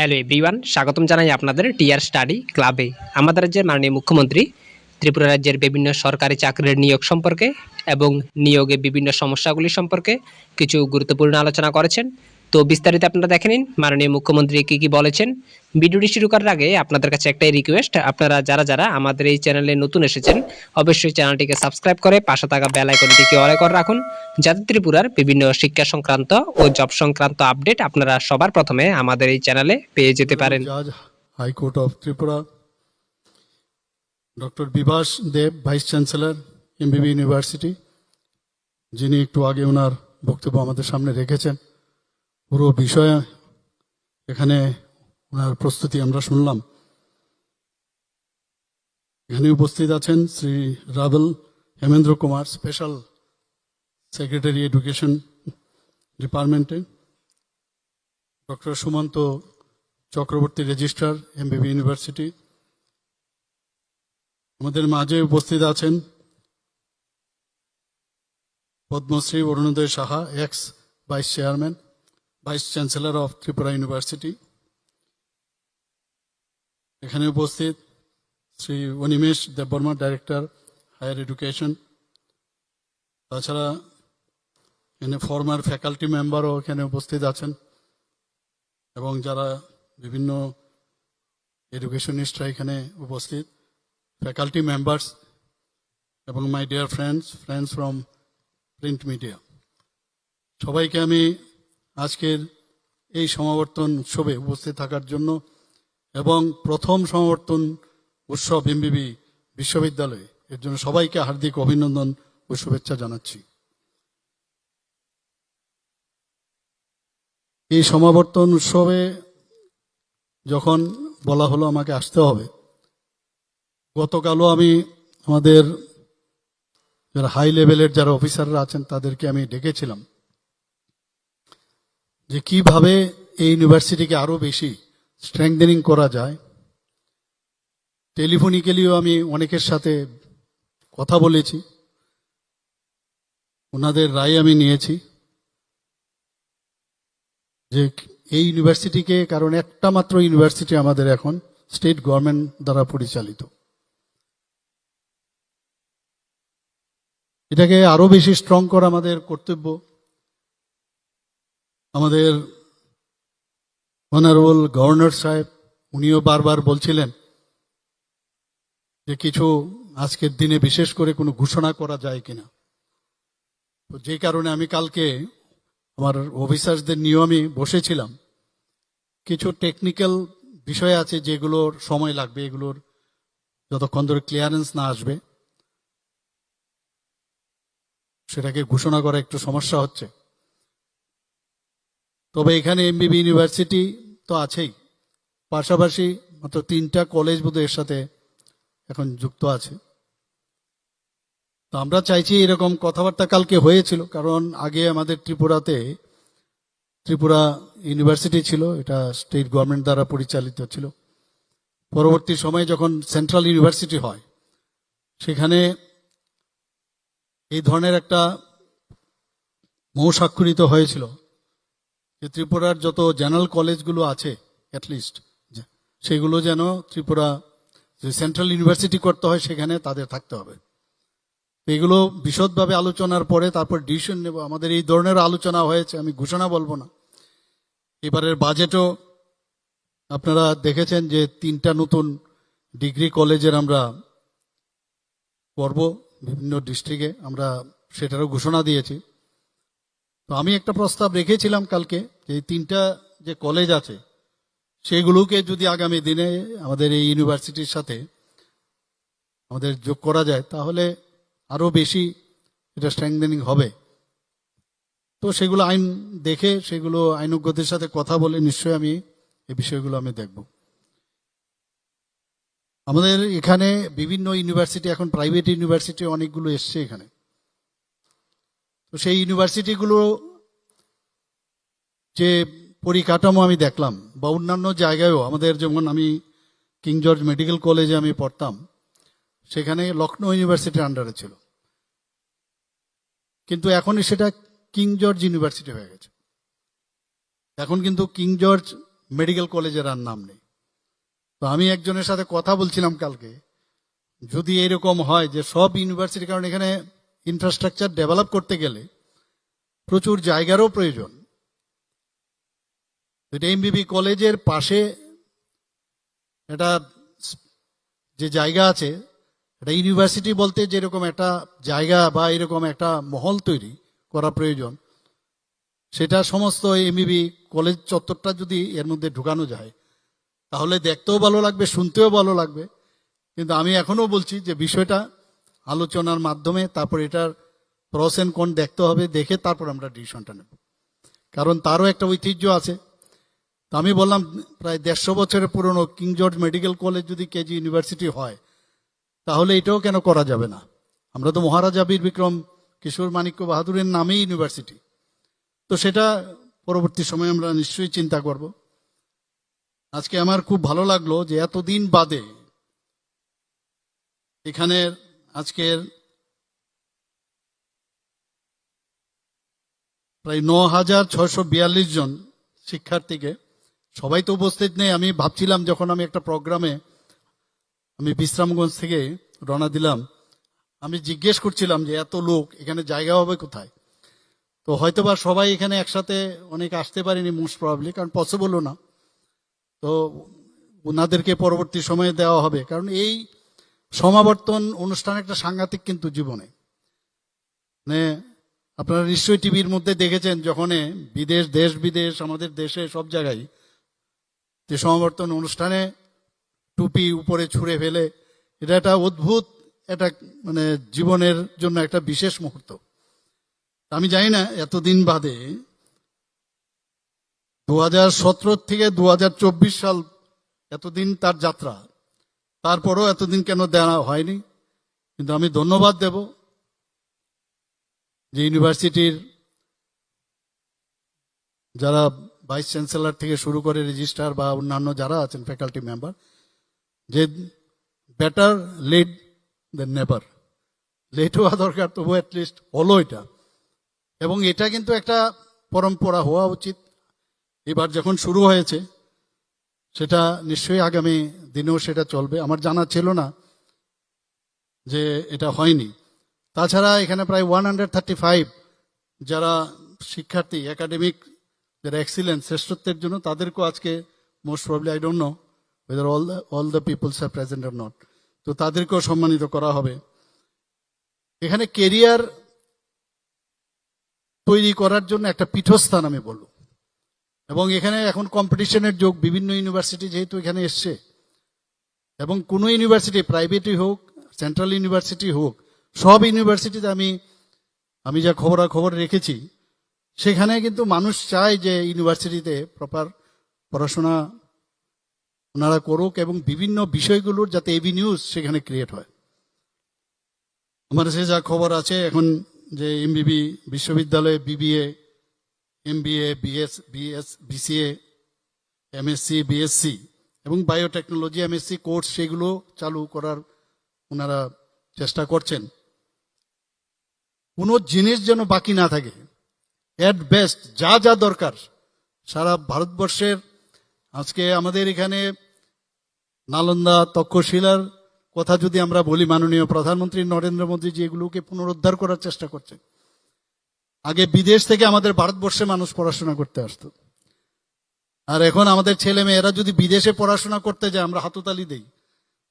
Hello everyone স্বাগতম জানাই আপনাদের টিআর স্টাডি ক্লাবে আমাদের রাজ্যের মাননীয় মুখ্যমন্ত্রী, ত্রিপুরা রাজ্যের বিভিন্ন সরকারি চাকরির নিয়োগ সম্পর্কে এবং নিয়োগে বিভিন্ন সমস্যাগুলি সম্পর্কে কিছু গুরুত্বপূর্ণ আলোচনা করেছেন। তো বিস্তারিত আপনারা দেখে নিন। মাননীয় মুখ্যমন্ত্রী কী কী বলেছেন? ভিডিওটি শুরু করার আগে আপনাদের কাছে একটাই রিকোয়েস্ট আপনারা যারা যারা আমাদের এই চ্যানেলে নতুন এসেছেন অবশ্যই চ্যানেলটিকে সাবস্ক্রাইব করে পাশে থাকা বেল আইকনটিকে অলে করে রাখুন। যাতে ত্রিপুরার বিভিন্ন শিক্ষা সংক্রান্ত ও জব সংক্রান্ত আপডেট আপনারা সবার প্রথমে আমাদের এই চ্যানেলে পেয়ে যেতে পারেন। High court of Tripura doctor Bibhas Deb vice chancellor MBB university যিনি একটু আগে ওনার বক্তব্য আমাদের সামনে রেখেছেন। পুরো বিষয়ে এখানে ওনার প্রস্তুতি আমরা শুনলাম। এখানে উপস্থিত আছেন Shri rubble Hemendra Kumar, special secretary education ডিপার্টমেন্টে। Doctor Sumanta Chakraborty, registrar, MBB university. আমাদের মাঝে উপস্থিত আছেন Padmashri Arunodaya Saha, ex vice chairman. Vice chancellor of Tripura university এখানে উপস্থিত Shri Animesh Debbarma director higher education তাছাড়া এখানে ফর্মার ফ্যাকাল্টি মেম্বারও এখানে উপস্থিত আছেন। এবং যারা বিভিন্ন এডুকেশনিস্টরা এখানে উপস্থিত। ফ্যাকাল্টি মেম্বার্স এবং my dear friends friends from print media সবাইকে আমি আজকের এই সমাবর্তন উৎসবে উপস্থিত থাকার জন্য এবং প্রথম সমাবর্তন উৎসব এমবিবি বিশ্ববিদ্যালয়ে, এর জন্য সবাইকে হার্দিক অভিনন্দন ও শুভেচ্ছা জানাচ্ছি। এই সমাবর্তন উৎসবে যখন বলা হলো আমাকে আসতে হবে, গতকালও আমি আমাদের যারা হাই লেভেলের যারা অফিসাররা আছেন তাদেরকে আমি ডেকেছিলাম। যে কীভাবে এই ইউনিভার্সিটিকে আরও বেশি স্ট্রেংথেনিং করা যায়। টেলিফোনিক্যালিও আমি অনেকের সাথে কথা বলেছি। ওনাদের রায় আমি নিয়েছি। যে এই ইউনিভার্সিটিকে কারণ একটা মাত্র ইউনিভার্সিটি আমাদের এখন স্টেট গভর্নমেন্ট দ্বারা পরিচালিত। এটাকে আরও বেশি স্ট্রং করা আমাদের কর্তব্য। আমাদের অনারেবল গভর্নর সাহেব, উনিও বারবার বলছিলেন যে কিছু আজকের দিনে বিশেষ করে কোনো ঘোষণা করা যায় কিনা। তো যে কারণে আমি কালকে আমার অফিসার্সদের নিয়েও আমি বসেছিলাম। কিছু টেকনিক্যাল বিষয় আছে যেগুলোর সময় লাগবে, এগুলোর যতক্ষণ ধরে ক্লিয়ারেন্স না আসবে, সেটাকে ঘোষণা করা একটু সমস্যা হচ্ছে। তবে এখানে এমবিবি ইউনিভার্সিটি তো আছেই। পাশাপাশি মাত্র তিনটা কলেজ বোধহয় এর সাথে এখন যুক্ত আছে। তো আমরা চাইছি এরকম কথাবার্তা কালকে হয়েছিল, কারণ আগে আমাদের ত্রিপুরাতে, ত্রিপুরা ইউনিভার্সিটি ছিল, এটা স্টেট গভর্নমেন্ট দ্বারা পরিচালিত ছিল। পরবর্তী সময়ে যখন সেন্ট্রাল ইউনিভার্সিটি হয়, সেখানে এই ধরনের একটা মৌস্বাক্ষরিত হয়েছিল। যে ত্রিপুরার যত জেনারেল কলেজগুলো আছে অ্যাটলিস্ট সেগুলো যেন ত্রিপুরা, যে সেন্ট্রাল ইউনিভার্সিটি করতে হয়, সেখানে তাদের থাকতে হবে। এগুলো বিশদভাবে আলোচনার পরে তারপর ডিসিশন নেব। আমাদের এই ধরনের আলোচনা হয়েছে, আমি ঘোষণা বলব না। এবারের বাজেটও আপনারা দেখেছেন যে তিনটা নতুন ডিগ্রি কলেজের আমরা করব বিভিন্ন ডিস্ট্রিক্টে আমরা সেটারও ঘোষণা দিয়েছি। তো আমি একটা প্রস্তাব রেখেছিলাম কালকে যে এই তিনটা যে কলেজ আছে, সেগুলোকে যদি আগামী দিনে আমাদের এই ইউনিভার্সিটির সাথে আমাদের যোগ করা যায়, তাহলে আরও বেশি এটা স্ট্রেংথেনিং হবে। তো সেগুলো আইন দেখে, সেগুলো আইনজ্ঞদের সাথে কথা বলে নিশ্চয়ই আমি এই বিষয়গুলো আমি দেখব। আমাদের এখানে বিভিন্ন ইউনিভার্সিটি এখন প্রাইভেট ইউনিভার্সিটি অনেকগুলো এসছে এখানে। তো সেই ইউনিভার্সিটিগুলো যে পরিকাঠামো আমি দেখলাম, বা অন্যান্য জায়গায়ও, আমাদের যেমন আমি কিং জর্জ মেডিকেল কলেজে আমি পড়তাম, সেখানে লখনৌ ইউনিভার্সিটির আন্ডারে ছিল। কিন্তু এখন সেটা কিং জর্জ ইউনিভার্সিটি হয়ে গেছে। এখন কিন্তু কিং জর্জ মেডিকেল কলেজের আর নাম নেই। তো আমি একজনের সাথে কথা বলছিলাম কালকে, যদি এরকম হয় যে সব ইউনিভার্সিটি কারণ এখানে ইনফ্রাস্ট্রাকচার ডেভেলপ করতে গেলে প্রচুর জায়গারও প্রয়োজন এটা এমবিবি কলেজের পাশে এটা যে জায়গা আছে এটা ইউনিভার্সিটি বলতে যেরকম একটা জায়গা বা এরকম একটা মহল তৈরি করা প্রয়োজন সেটা সমস্ত এমবিবি কলেজ চত্বরটা যদি এর মধ্যে ঢুকানো যায় তাহলে দেখতেও ভালো লাগবে শুনতেও ভালো লাগবে কিন্তু আমি এখনও বলছি যে বিষয়টা আলোচনার মাধ্যমে তারপর এটার প্রস কোন দেখতে হবে, দেখে তারপর আমরা ডিসিশনটা নেব। কারণ তারও একটা ঐতিহ্য আছে। তো আমি বললাম, প্রায় দেড়শো বছরের পুরনো কিং জর্জ মেডিকেল কলেজ যদি কেজি ইউনিভার্সিটি হয়, তাহলে এটাও কেন করা যাবে না? আমরা তো মহারাজা বীর বিক্রম কিশোর মাণিক্য বাহাদুরের নামেই ইউনিভার্সিটি। তো সেটা পরবর্তী সময়ে আমরা নিশ্চয়ই চিন্তা করব। আজকে আমার খুব ভালো লাগল যে এতদিন বাদে এখানের আজকের প্রায় ন হাজার ছয়শো বিয়াল্লিশ জন শিক্ষার্থীকে, সবাই তো উপস্থিত নেই, আমি ভাবছিলাম যখন আমি একটা প্রোগ্রামে আমি বিশ্রামগঞ্জ থেকে রওনা দিলাম, আমি জিজ্ঞেস করছিলাম যে এত লোক, এখানে জায়গা হবে কোথায়? তো হয়তোবা সবাই এখানে একসাথে অনেক আসতে পারেনি মোস্ট প্রবাবলি কারণ পসিবলও না। তো ওনাদেরকে পরবর্তী সময়ে দেওয়া হবে, কারণ এই সমাবর্তন অনুষ্ঠান একটা সাংঘাতিক কিন্তু জীবনে। মানে আপনারা নিশ্চয়ই টিভির মধ্যে দেখেছেন যখন বিদেশ, দেশ বিদেশ, আমাদের দেশে সব জায়গায় যে সমাবর্তন অনুষ্ঠানে টুপি উপরে ছুঁড়ে ফেলে, এটা একটা অদ্ভুত একটা মানে জীবনের জন্য একটা বিশেষ মুহূর্ত। আমি জানি না এতদিন বাদে দু হাজার সতেরো থেকে দু হাজার চব্বিশ সাল এতদিন তার যাত্রা। তারপরও এতদিন কেন দেওয়া হয়নি? কিন্তু আমি ধন্যবাদ দেব যে ইউনিভার্সিটির যারা ভাইস চ্যান্সেলর থেকে শুরু করে রেজিস্ট্রার বা অন্যান্য যারা আছেন, ফ্যাকাল্টি মেম্বার, যে better late than never. Late হওয়া দরকার তবু অ্যাটলিস্ট হলো এটা। এবং এটা কিন্তু একটা পরম্পরা হওয়া উচিত। এবার যখন শুরু হয়েছে সেটা নিশ্চয়ই আগামী দিনেও সেটা চলবে। আমার জানা ছিল না যে এটা হয়নি। তাছাড়া এখানে প্রায় ওয়ান হান্ড্রেড থার্টি ফাইভ যারা শিক্ষার্থী একাডেমিক যারা এক্সিলেন্স শ্রেষ্ঠত্বের জন্য, তাদেরকেও আজকে most probably I don't know whether all all the peoples are present are not তো তাদেরকেও সম্মানিত করা হবে। এখানে কেরিয়ার তৈরি করার জন্য একটা পীঠস্থান আমি বলব। এবং এখানে এখন কম্পিটিশনের যোগ বিভিন্ন ইউনিভার্সিটি যেহেতু এখানে এসছে, এবং কোনো ইউনিভার্সিটি প্রাইভেটই হোক সেন্ট্রাল ইউনিভার্সিটি হোক, সব ইউনিভার্সিটিতে আমি আমি যা খবরাখবর রেখেছি, সেখানে কিন্তু মানুষ চায় যে ইউনিভার্সিটিতে প্রপার পড়াশোনা ওনারা করুক এবং বিভিন্ন বিষয়গুলোর যাতে এভিনিউজ সেখানে ক্রিয়েট হয়। আমার কাছে যা খবর আছে, এখন যে এমবিবি বিশ্ববিদ্যালয়ে BBA MBA BS BS BCA MSc BSc এবং বায়োটেকনোলজি এমএসসি কোর্স সেগুলো চালু করার ওনারা চেষ্টা করছেন। কোনো জিনিস যেন বাকি না থাকে। অ্যাট বেস্ট যা যা দরকার, সারা ভারতবর্ষের, আজকে আমাদের এখানে নালন্দা তক্ষশিলার কথা যদি আমরা বলি, মাননীয় প্রধানমন্ত্রী নরেন্দ্র মোদীজি এগুলোকে পুনরুদ্ধার করার চেষ্টা করছে আগে বিদেশ থেকে আমাদের ভারতবর্ষে মানুষ পড়াশোনা করতে আসতো। আর এখন আমাদের ছেলে মেয়েরা যদি বিদেশে পড়াশোনা করতে যায়, আমরা হাততালি দেই।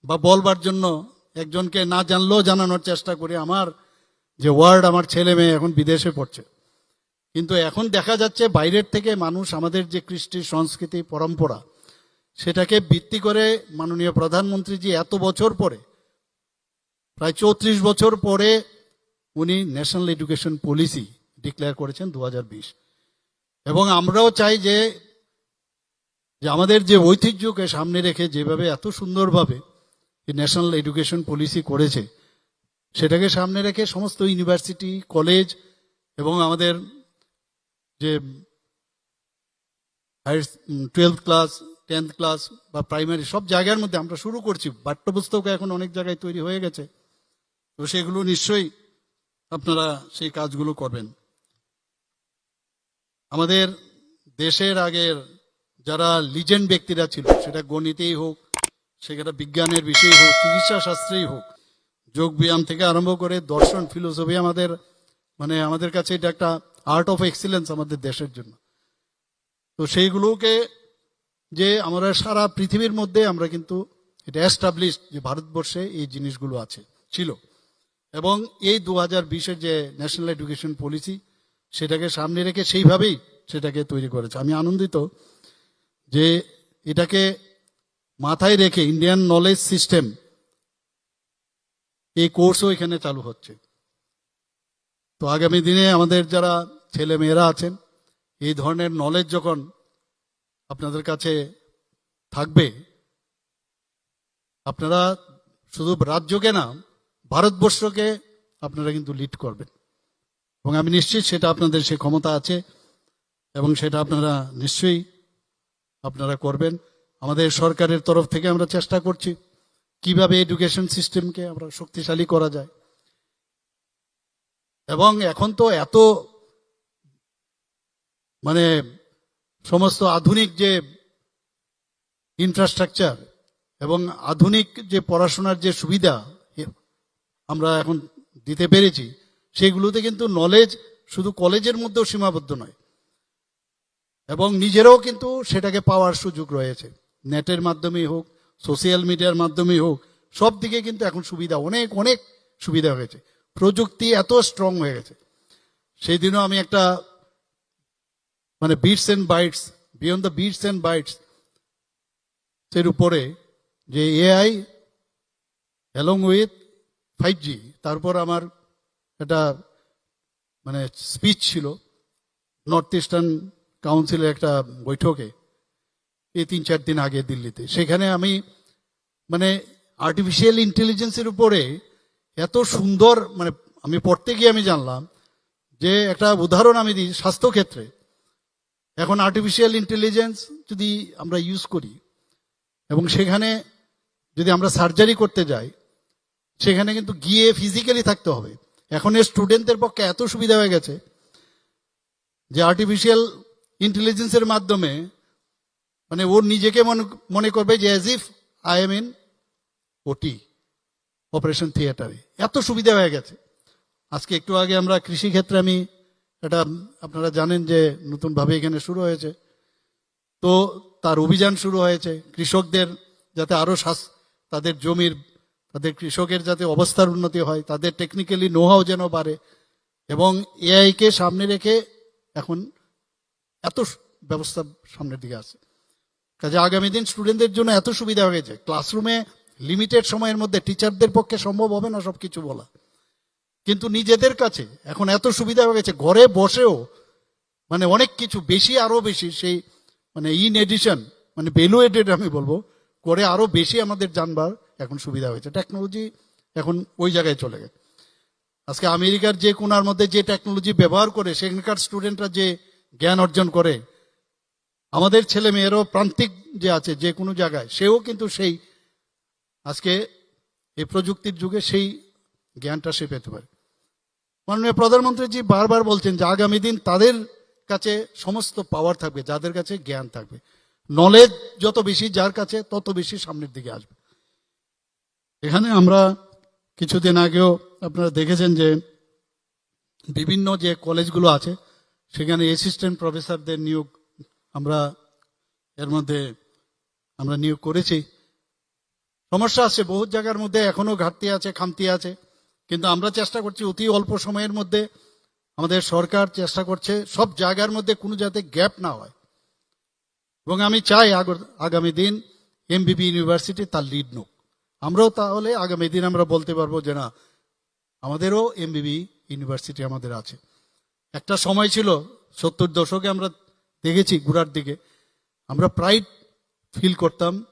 বা বলবার জন্য একজনকে না জানলেও জানানোর চেষ্টা করি। আমার যে ওয়ার্ড, আমার ছেলে মেয়ে এখন বিদেশে পড়ছে। কিন্তু এখন দেখা যাচ্ছে বাইরের থেকে মানুষ আমাদের যে কৃষ্টি, সংস্কৃতি, পরম্পরা, সেটাকে ভিত্তি করে মাননীয় প্রধানমন্ত্রীজি এত বছর পরে, প্রায় চৌত্রিশ বছর পরে উনি ন্যাশনাল এডুকেশন পলিসি ডিক্লেয়ার করেছেন দু হাজার বিশ। এবং আমরাও চাই যে যে আমাদের যে ঐতিহ্যকে সামনে রেখে যেভাবে এত সুন্দরভাবে ন্যাশনাল এডুকেশন পলিসি করেছে, সেটাকে সামনে রেখে সমস্ত ইউনিভার্সিটি কলেজ এবং আমাদের যে higher twelve class tenth class বা প্রাইমারি সব জায়গার মধ্যে আমরা শুরু করছি। পাঠ্যপুস্তক এখন অনেক জায়গায় তৈরি হয়ে গেছে। তো সেগুলো নিশ্চয়ই আপনারা সেই কাজগুলো করবেন। আমাদের দেশের আগের যারা লিজেন্ড ব্যক্তিরা ছিল, সেটা গণিতেই হোক সেটা বিজ্ঞানের বিষয় হোক, চিকিৎসা শাস্ত্রেই হোক যোগ ব্যায়াম থেকে আরম্ভ করে দর্শন ফিলোসফি আমাদের মানে আমাদের কাছে এটা একটা আর্ট অফ এক্সিলেন্স আমাদের দেশের জন্য। তো সেইগুলোকে যে আমরা সারা পৃথিবীর মধ্যে আমরা কিন্তু এটা এস্টাবলিশ যে ভারতবর্ষে এই জিনিসগুলো আছে, ছিল। এবং এই দু হাজার বিশের যে ন্যাশনাল এডুকেশন পলিসি সেটাকে সামনে রেখে সেইভাবেই সেটাকে তৈরি করেছে। আমি আনন্দিত যে এটাকে মাথায় রেখে ইন্ডিয়ান নলেজ সিস্টেম এই কোর্সও এখানে চালু হচ্ছে। তো আগামী দিনে আমাদের যারা ছেলে মেয়েরা আছেন, এই ধরনের নলেজ যখন আপনাদের কাছে থাকবে, আপনারা শুধু রাজ্যকে না, ভারতবর্ষকে আপনারা কিন্তু লিড করবেন। এবং আমি নিশ্চিত সেটা আপনাদের সে ক্ষমতা আছে এবং সেটা আপনারা নিশ্চয়ই আপনারা করবেন। আমাদের সরকারের তরফ থেকে আমরা চেষ্টা করছি কীভাবে এডুকেশন সিস্টেমকে আমরা শক্তিশালী করা যায়। এবং এখন তো এত মানে সমস্ত আধুনিক যে ইনফ্রাস্ট্রাকচার এবং আধুনিক যে পড়াশোনার যে সুবিধা আমরা এখন দিতে পেরেছি সেগুলোতে কিন্তু নলেজ শুধু কলেজের মধ্যেও সীমাবদ্ধ নয়। এবং নিজেরাও কিন্তু সেটাকে পাওয়ার সুযোগ রয়েছে। নেটের মাধ্যমেই হোক সোশ্যাল মিডিয়ার মাধ্যমেই হোক, সব দিকে কিন্তু এখন সুবিধা, অনেক অনেক সুবিধা হয়েছে। প্রযুক্তি এত স্ট্রং হয়ে গেছে। সেই দিনও আমি একটা মানে bits and bytes beyond the bits and bytes এর উপরে যে AI along with five G তারপর আমার একটা মানে স্পিচ ছিল নর্থ ইস্টার্ন কাউন্সিলের একটা বৈঠকে, এই তিন চার দিন আগে দিল্লিতে। সেখানে আমি মানে আর্টিফিশিয়াল ইন্টেলিজেন্সের উপরে এত সুন্দর মানে আমি পড়তে গিয়ে আমি জানলাম যে একটা উদাহরণ আমি দিই স্বাস্থ্যক্ষেত্রে। এখন আর্টিফিশিয়াল ইন্টেলিজেন্স যদি আমরা ইউজ করি, এবং সেখানে যদি আমরা সার্জারি করতে যাই, সেখানে কিন্তু গিয়ে ফিজিক্যালি থাকতে হবে। এখন এর স্টুডেন্টদের পক্ষে এত সুবিধা হয়ে গেছে যে আর্টিফিশিয়াল ইন্টেলিজেন্সের মাধ্যমে মানে ওর নিজেকে মনে করবে যে as if I am in OT operation থিয়েটারে এত সুবিধা হয়ে গেছে। আজকে একটু আগে আমরা কৃষি ক্ষেত্রে আমি এটা আপনারা জানেন যে নতুনভাবে এখানে শুরু হয়েছে। তো তার অভিযান শুরু হয়েছে। কৃষকদের যাতে আরও শাস- তাদের জমির তাদের কৃষকের যাতে অবস্থার উন্নতি হয়, তাদের টেকনিক্যালি নোহাও যেন বাড়ে, এবং এআই কে সামনে রেখে এখন এত ব্যবস্থা সামনের দিকে আছে। কাজে আগামী দিন স্টুডেন্টদের জন্য এত সুবিধা হয়ে গেছে ক্লাসরুমে লিমিটেড সময়ের মধ্যে টিচারদের পক্ষে সম্ভব হবে না সবকিছু বলা। কিন্তু নিজেদের কাছে এখন এত সুবিধা হয়ে গেছে ঘরে বসেও মানে অনেক কিছু, বেশি আরও বেশি সেই মানে ইন এডিশন মানে ভ্যালু এডেড আমি বলব, করে আরও বেশি আমাদের জানবার এখন সুবিধা হয়েছে। টেকনোলজি এখন ওই জায়গায় চলে গেছে। আজকে আমেরিকার যে কোনার মধ্যে যে টেকনোলজি ব্যবহার করে, সেখানকার স্টুডেন্টরা যে জ্ঞান অর্জন করে, আমাদের ছেলে মেয়েরও প্রান্তিক যে আছে যে কোনো জায়গায়, সেও কিন্তু সেই আজকে এই প্রযুক্তির যুগে সেই জ্ঞানটা সে পেতে পারে। মাননীয় প্রধানমন্ত্রীজি বারবার বলছেন যে আগামী দিন তাদের কাছে সমস্ত পাওয়ার থাকবে, যাদের কাছে জ্ঞান থাকবে। নলেজ যত বেশি, যার কাছে তত বেশি সামনের দিকে আসবে। এখানে আমরা কিছুদিন আগেও আপনারা দেখেছেন যে বিভিন্ন যে কলেজগুলো আছে, সেখানে অ্যাসিস্ট্যান্ট প্রফেসরদের নিয়োগ আমরা এর মধ্যে আমরা নিয়োগ করেছি। সমস্যা আছে বহু জায়গার মধ্যে, এখনও ঘাটতি আছে, খামতি আছে। কিন্তু আমরা চেষ্টা করছি অতি অল্প সময়ের মধ্যে আমাদের সরকার চেষ্টা করছে সব জায়গার মধ্যে কোনো যাতে গ্যাপ না হয়। এবং আমি চাই আগামী দিন এমবিবি ইউনিভার্সিটি তার লিড নোক। আমরাও তাহলে আগামী দিন আমরা বলতে পারব যে না, আমাদেরও এমবিবি ইউনিভার্সিটি আমাদের আছে। একটা সময় ছিল, সত্তর দশকে আমরা দেখেছি গুড়ার দিকে, আমরা প্রাইড ফিল করতাম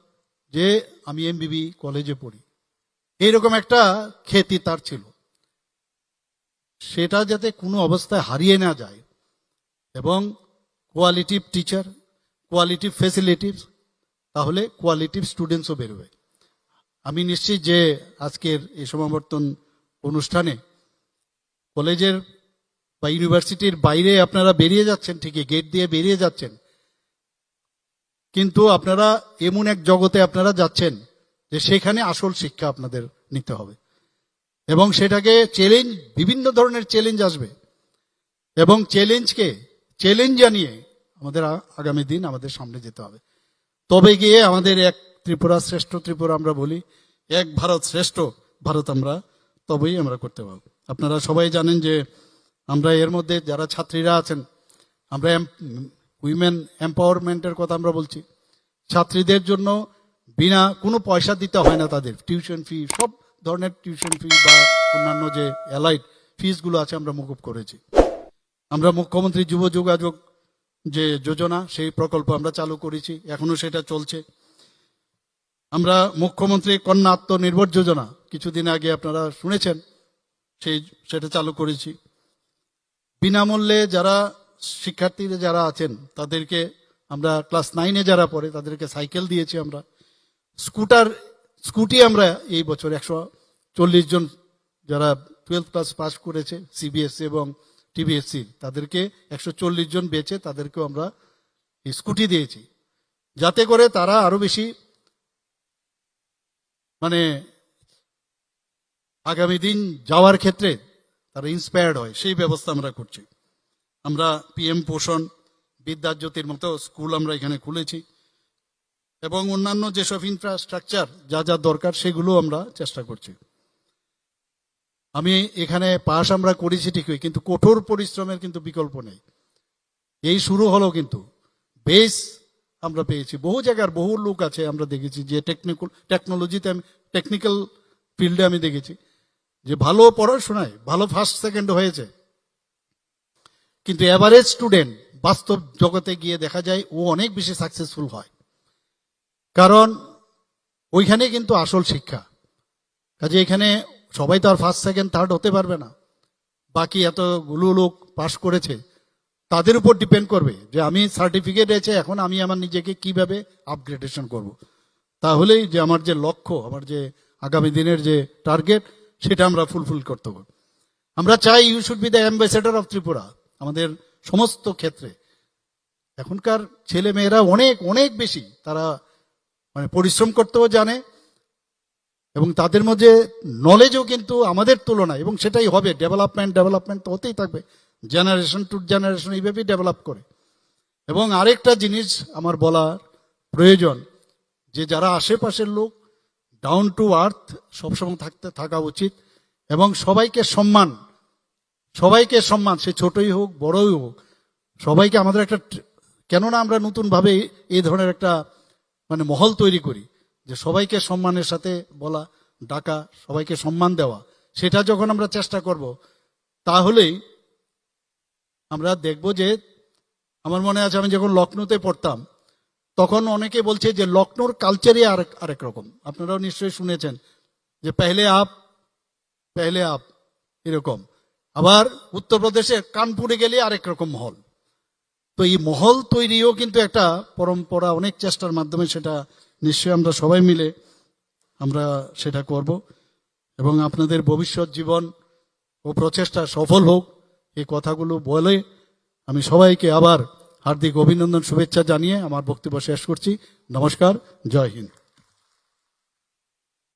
যে আমি এমবিবি কলেজে পড়ি। এইরকম একটা খ্যাতি তার ছিল। সেটা যাতে কোনো অবস্থায় হারিয়ে না যায় এবং কোয়ালিটিভ টিচার কোয়ালিটিভ ফেসিলিটিভ তাহলে কোয়ালিটিভ স্টুডেন্টসও বেরোবে। আমি নিশ্চিত যে আজকের এই সমাবর্তন অনুষ্ঠানে কলেজের বা ইউনিভার্সিটির বাইরে আপনারা বেরিয়ে যাচ্ছেন, ঠিকই গেট দিয়ে বেরিয়ে যাচ্ছেন। কিন্তু আপনারা এমন এক জগতে আপনারা যাচ্ছেন যে সেখানে আসল শিক্ষা আপনাদের নিতে হবে। এবং সেটাকে চ্যালেঞ্জ বিভিন্ন ধরনের চ্যালেঞ্জ আসবে। এবং চ্যালেঞ্জকে চ্যালেঞ্জ জানিয়ে আমাদের আগামী দিন আমাদের সামনে যেতে হবে। তবে গিয়ে আমাদের এক ত্রিপুরা শ্রেষ্ঠ ত্রিপুরা আমরা বলি, এক ভারত শ্রেষ্ঠ ভারত আমরা, তবেই আমরা করতে পারব। আপনারা সবাই জানেন যে আমরা এর মধ্যে যারা ছাত্রীরা আছেন, আমরা উইমেন এম্পাওয়ারমেন্টের কথা আমরা বলছি। ছাত্রীদের জন্য বিনা কোনো পয়সা দিতে হয় না তাদের। টিউশন ফি, সব ধরনের টিউশন ফি বা অন্যান্য যে অ্যালাইড ফিসগুলো আছে আমরা মুকুব করেছি। আমরা মুখ্যমন্ত্রী যুব যোগাযোগ যে যোজনা, সেই প্রকল্প আমরা চালু করেছি। এখনও সেটা চলছে। আমরা মুখ্যমন্ত্রী কন্যা আত্মনির্ভর যোজনা, কিছুদিন আগে আপনারা শুনেছেন, সেই, সেটা চালু করেছি। বিনামূল্যে যারা শিক্ষার্থীরা যারা আছেন, তাদেরকে আমরা ক্লাস নাইনে যারা পড়ে, তাদেরকে সাইকেল দিয়েছি আমরা। স্কুটার, স্কুটি আমরা এই বছর একশো চল্লিশ জন যারা টুয়েলভ ক্লাস পাস করেছে সিবিএসসি এবং টিবিএসসি তাদেরকে একশো চল্লিশ জন বেচে তাদেরকেও আমরা স্কুটি দিয়েছি। যাতে করে তারা আরও বেশি মানে আগামী দিন যাওয়ার ক্ষেত্রে তারা ইন্সপায়ার্ড হয়। সেই ব্যবস্থা আমরা করছি। আমরা পিএম পোষণ বিদ্যাজ্যোতির মতো স্কুল আমরা এখানে খুলেছি। এবং অন্যান্য যেসব ইনফ্রাস্ট্রাকচার যা যা দরকার সেগুলো আমরা চেষ্টা করছি। আমি এখানে পাশ আমরা করেছি ঠিকই, কিন্তু কঠোর পরিশ্রমের কিন্তু বিকল্প নেই। এই শুরু হলো কিন্তু। বেস আমরা পেয়েছি। বহু জায়গার বহু লোক আছে, আমরা দেখেছি যে টেকনিক্যাল টেকনোলজিতে আমি টেকনিক্যাল ফিল্ডে আমি দেখেছি যে ভালো পড়াশোনায়, ভালো ফার্স্ট সেকেন্ড হয়েছে। কিন্তু এভারেজ স্টুডেন্ট বাস্তব জগতে গিয়ে দেখা যায় ও অনেক বেশি সাকসেসফুল হয়। কারণ ওইখানে কিন্তু আসল শিক্ষা। কাজে এখানে সবাই তো আর ফার্স্ট সেকেন্ড থার্ড হতে পারবে না। বাকি এতগুলো লোক পাশ করেছে। তাদের উপর ডিপেন্ড করবে যে আমি সার্টিফিকেট আছে, এখন আমি আমার নিজেকে কীভাবে আপগ্রেডেশন করব। তাহলেই যে আমার যে লক্ষ্য, আমার যে আগামী দিনের যে টার্গেট সেটা আমরা ফুলফিল করতে পারব। আমরা চাই you should be the ambassador of Tripura, আমাদের সমস্ত ক্ষেত্রে। এখনকার ছেলে মেয়েরা অনেক অনেক বেশি তারা মানে পরিশ্রম করতেও জানে এবং তাদের মধ্যে নলেজও কিন্তু আমাদের তুলনায়, এবং সেটাই হবে। ডেভেলপমেন্ট ডেভেলপমেন্ট তো হতেই থাকবে। জেনারেশন টু জেনারেশন এইভাবেই ডেভেলপ করে। এবং আরেকটা জিনিস আমার বলার প্রয়োজন, যে যারা আশেপাশের লোক ডাউন টু আর্থ সবসময় থাকতে, থাকা উচিত এবং সবাইকে সম্মান সবাইকে সম্মান, সে ছোটই হোক, বড়ই হোক, সবাইকে আমাদের একটা কেননা আমরা নতুনভাবে এই ধরনের একটা মানে মহল তৈরি করি, যে সবাইকে সম্মানের সাথে বলা, ডাকা, সবাইকে সম্মান দেওয়া, সেটা যখন আমরা চেষ্টা করব, তাহলেই আমরা দেখব যে আমার মনে আছে আমি যখন লখনৌতে পড়তাম, তখন অনেকে বলছে যে লখনৌর কালচারই আরেক আরেক রকম। আপনারাও নিশ্চয়ই শুনেছেন যে পেহলে আপ পেহলে আপ, এরকম। আবার উত্তরপ্রদেশে কানপুরে গেলে আরেক রকম মহল। তো এই মহল তৈরিও কিন্তু একটা পরম্পরা, অনেক চেষ্টার মাধ্যমে সেটা নিশ্চয়ই আমরা সবাই মিলে আমরা সেটা করব এবং আপনাদের ভবিষ্যৎ জীবন ও প্রচেষ্টা সফল হোক। এই কথাগুলো বলে আমি সবাইকে আবার হার্দিক অভিনন্দন শুভেচ্ছা জানিয়ে আমার বক্তব্য শেষ করছি। নমস্কার, জয় হিন্দ।